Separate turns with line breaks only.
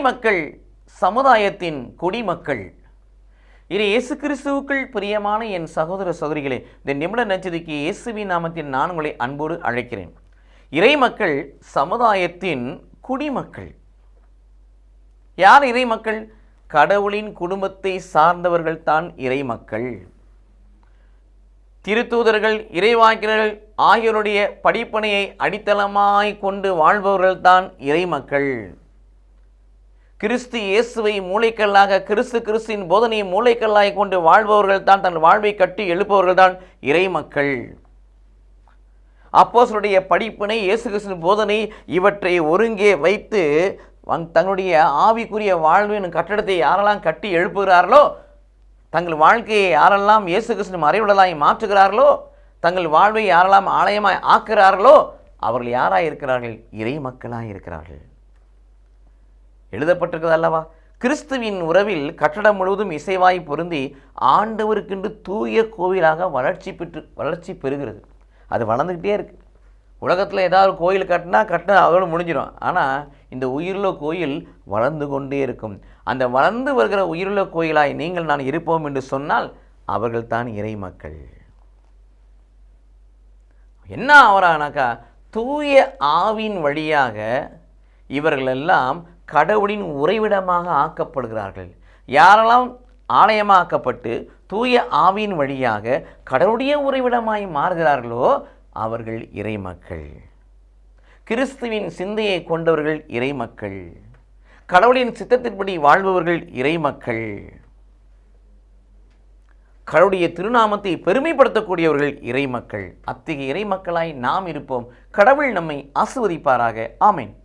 மக்கள் சமுதாயத்தின் குடிமக்கள். இது இயேசு கிறிஸ்துவுக்குள் பிரியமான என் சகோதர சகோதரிகளே இந்த நிமிட நச்சதிக்கு இயேசுவின் நாமத்தில் நான் உங்களை அன்போடு அழைக்கிறேன். இறை மக்கள் சமுதாயத்தின் குடிமக்கள். யார் இறை மக்கள்? கடவுளின் குடும்பத்தை சார்ந்தவர்கள் தான் இறை மக்கள். திருத்தூதர்கள் இறைவாக்கினர்கள் ஆகியோருடைய படிப்பனையை அடித்தளமாய் கொண்டு வாழ்பவர்கள்தான் இறைமக்கள் கிறிஸ்து இயேசுவை மூளைக்கல்லாக கிறிஸ்து கிறிஸ்துவின் போதனையை மூளைக்கல்லாய் கொண்டு வாழ்பவர்கள் தான் தன் வாழ்வை கட்டி எழுப்பவர்கள் தான் இறைமக்கள். அப்போசருடைய படிப்பினை இயேசு கிறிஸ்துவின் போதனை இவற்றை ஒருங்கே வைத்து வந்- தங்களுடைய ஆவிக்குரிய வாழ்வின் கட்டடத்தை யாரெல்லாம் கட்டி எழுப்புகிறார்களோ தங்கள் வாழ்க்கையை யாரெல்லாம் இயேசு கிருஷ்ணன் மறைவிடலாய் மாற்றுகிறார்களோ தங்கள் வாழ்வை யாரெல்லாம் ஆலயமாய் ஆக்குகிறார்களோ அவர்கள் யாராக இருக்கிறார்கள் இறை மக்களாக இருக்கிறார்கள் எழுதப்பட்டிருக்கிறது அல்லவா கிறிஸ்துவின் உறவில் கட்டடம் முழுவதும் இசைவாய் பொருந்தி ஆண்டவருக்கென்று தூய கோவிலாக வளர்ச்சி பெற்று வளர்ச்சி பெறுகிறது. அது வளர்ந்துக்கிட்டே இருக்குது உலகத்தில் ஏதாவது கோயில் கட்டினா கட்டினா அதோடு முடிஞ்சிடும் ஆனால் இந்த உயிருள்ள கோயில் வளர்ந்து கொண்டே இருக்கும். அந்த வளர்ந்து வருகிற உயிருள்ள கோயிலாய் நீங்கள் நான் இருப்போம் என்று சொன்னால் அவர்கள்தான் இறை மக்கள். என்ன ஆவரானாக்கா தூய ஆவின் வழியாக இவர்களெல்லாம் கடவுளின் உறைவிடமாக ஆக்கப்படுகிறார்கள். யாரெல்லாம் ஆலயமாக்கப்பட்டு தூய ஆவியின் வழியாக கடவுளுடைய உறைவிடமாய் மாறுகிறார்களோ அவர்கள் இறைமக்கள். கிறிஸ்துவின் சிந்தையை கொண்டவர்கள் இறைமக்கள். கடவுளின் சித்தத்தின்படி வாழ்பவர்கள் இறைமக்கள். கடவுளுடைய திருநாமத்தை பெருமைப்படுத்தக்கூடியவர்கள் இறைமக்கள். அத்தகைய இறைமக்களாய் நாம் இருப்போம். கடவுள் நம்மை ஆசிர்வதிப்பாராக. ஆமேன்.